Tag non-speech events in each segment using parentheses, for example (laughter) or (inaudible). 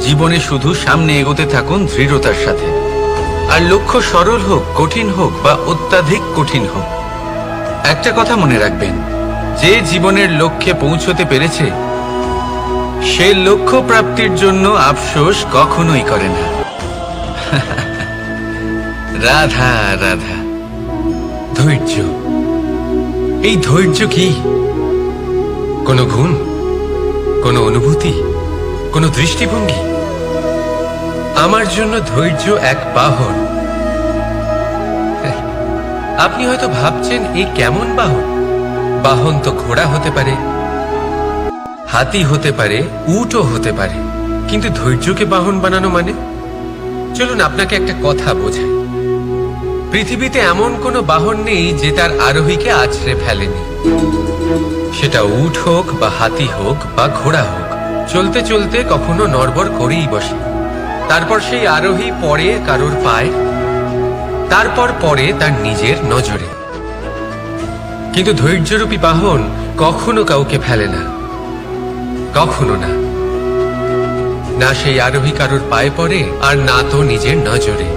জীবনে শুধু সামনে এগোতে থাকুন দৃঢ়তার সাথে। আর লক্ষ্য সরল হোক, কঠিন হোক বা অত্যাধিক কঠিন হোক, একটা কথা মনে রাখবেন, যে জীবনের লক্ষ্যে পৌঁছতে পেরেছে, সে লক্ষ্য প্রাপ্তির জন্য আফসোস কখনোই করে না। (laughs) রাধা রাধা, ধৈর্য। এই ধৈর্য কি? কোনো গুণ? কোনো অনুভূতি? কোনো দৃষ্টিভঙ্গি? আমার জন্য ধৈর্য এক বাহন। আপনি হয়তো ভাবছেন এই কেমন বাহন? বাহন তো ঘোড়া হতে পারে, হাতি হতে পারে, উটও হতে পারে। কিন্তু ধৈর্যকে বাহন বানানো মানে? চলুন, আপনাকে একটা কথা বোঝাই। পৃথিবীতে এমন কোনো বাহন নেই যে তার আরোহীকে আছড়ে ফেলেনি। সেটা উট হোক বা হাতি হোক বা ঘোড়া হোক, চলতে চলতে কখনো নড়বড় করেই বসে। তারপর সেই আরোহী পড়ে কারোর পায়, তারপর পড়ে তার নিজের নজরে। কিন্তু ধৈর্যরূপী বাহন কখনো কাউকে ফেলে না, কখনো না। না সেই আরোহী কারোর পায়ে পড়ে, আর না তো নিজের নজরে।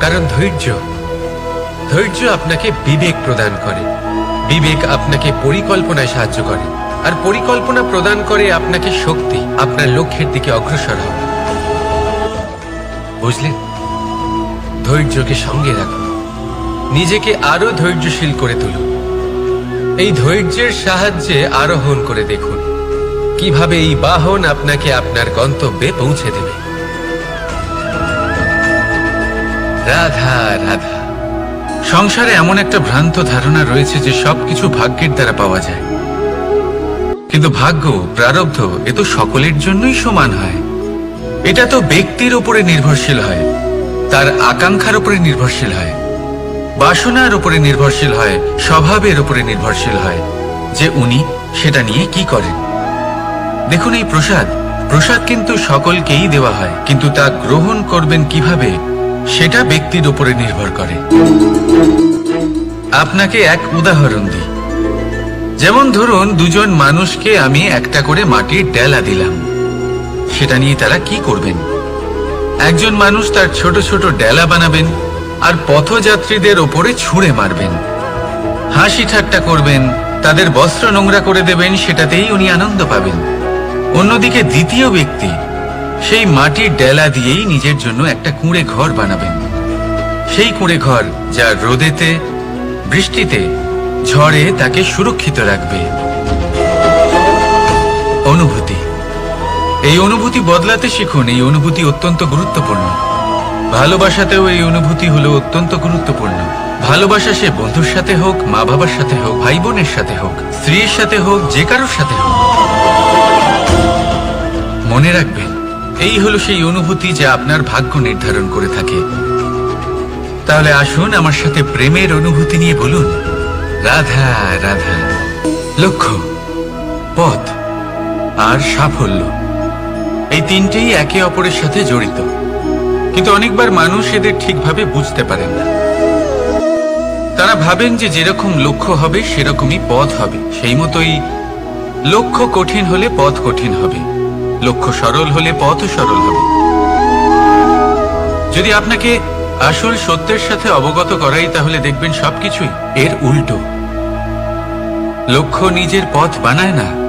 কারণ ধৈর্য ধৈর্য আপনাকে বিবেক প্রদান করে। বিবেক আপনাকে পরিকল্পনায় সাহায্য করে। আর পরিকল্পনা প্রদান করে আপনাকে শক্তি, আপনার লক্ষ্যের দিকে অগ্রসর হবে। বুঝলেন ধৈর্যকে সঙ্গে রাখুন নিজেকে আরও ধৈর্যশীল করে তুলুন এই ধৈর্যের সাহায্যে আরোহণ করে দেখুন, কীভাবে এই বাহন আপনাকে আপনার গন্তব্যে পৌঁছে দেবে। রাধা রাধা। সংসারে এমন একটা ভ্রান্ত ধারণা রয়েছে যে সবকিছু ভাগ্যের দ্বারা পাওয়া যায়। কিন্তু ভাগ্য, প্রারব্ধ, এ তো সকলের জন্যই সমান হয়। এটা তো ব্যক্তির উপরে নির্ভরশীল হয়, তার আকাঙ্ক্ষার উপরে নির্ভরশীল হয়, বাসনার উপরে নির্ভরশীল হয়, স্বভাবের উপরে নির্ভরশীল হয়, যে উনি সেটা নিয়ে কি করেন। দেখুন এই প্রসাদ প্রসাদ কিন্তু সকলকেই দেওয়া হয়, কিন্তু তা গ্রহণ করবেন কীভাবে, সেটা ব্যক্তির উপরে নির্ভর করে। আপনাকে এক উদাহরণ দিই। যেমন ধরুন, দুজন মানুষকে আমি একটা করে মাটির ডেলা দিলাম। সেটা নিয়ে তারা কি করবেন? একজন মানুষ তার ছোট ছোট ডেলা বানাবেন আর পথযাত্রীদের ওপরে ছুঁড়ে মারবেন। হাসি ঠাট্টা করবেন, তাদের বস্ত্র নোংরা করে দেবেন, সেটাতেই উনি আনন্দ পাবেন। অন্যদিকে দ্বিতীয় ব্যক্তি, সেই মাটির ডেলা দিয়েই নিজের জন্য একটা কুঁড়ে ঘর বানাবেন। সেই কুঁড়ে ঘর যা রোদেতে, বৃষ্টিতে, ঝড়ে তাকে সুরক্ষিত রাখবে। এই অনুভূতি বদলাতে শিখুন, এই অনুভূতি অত্যন্ত গুরুত্বপূর্ণ। ভালোবাসাতেও এই অনুভূতি হলো অত্যন্ত গুরুত্বপূর্ণ। ভালোবাসা সে বন্ধুর সাথে হোক মা বাবার সাথে হোক ভাই বোনের সাথে হোক, স্ত্রীর সাথে হোক, যে কারোর সাথে হোক। মনে রাখবেন, এই হলো সেই অনুভূতি যা আপনার ভাগ্য নির্ধারণ করে থাকে। তাহলে আসুন আমার সাথে প্রেমের অনুভূতি নিয়ে বলুন। রাধা রাধা। লক্ষ্য, পথ আর সাফল্য। এই তিনটেই একে অপরের সাথে জড়িত। কিন্তু অনেকবার মানুষ এদের ঠিকভাবে বুঝতে পারেন না। তারা ভাবেন যে যেরকম লক্ষ্য হবে, সেরকমই পথ হবে। সেই মতোই লক্ষ্য কঠিন হলে পথ কঠিন হবে। লক্ষ্য সরল হলে পথও সরল হবে। যদি আপনাকে আসল সত্যের সাথে অবগত করাই, তাহলে দেখবেন সবকিছুই এর উল্টো। লক্ষ্য নিজের পথ বানায় না।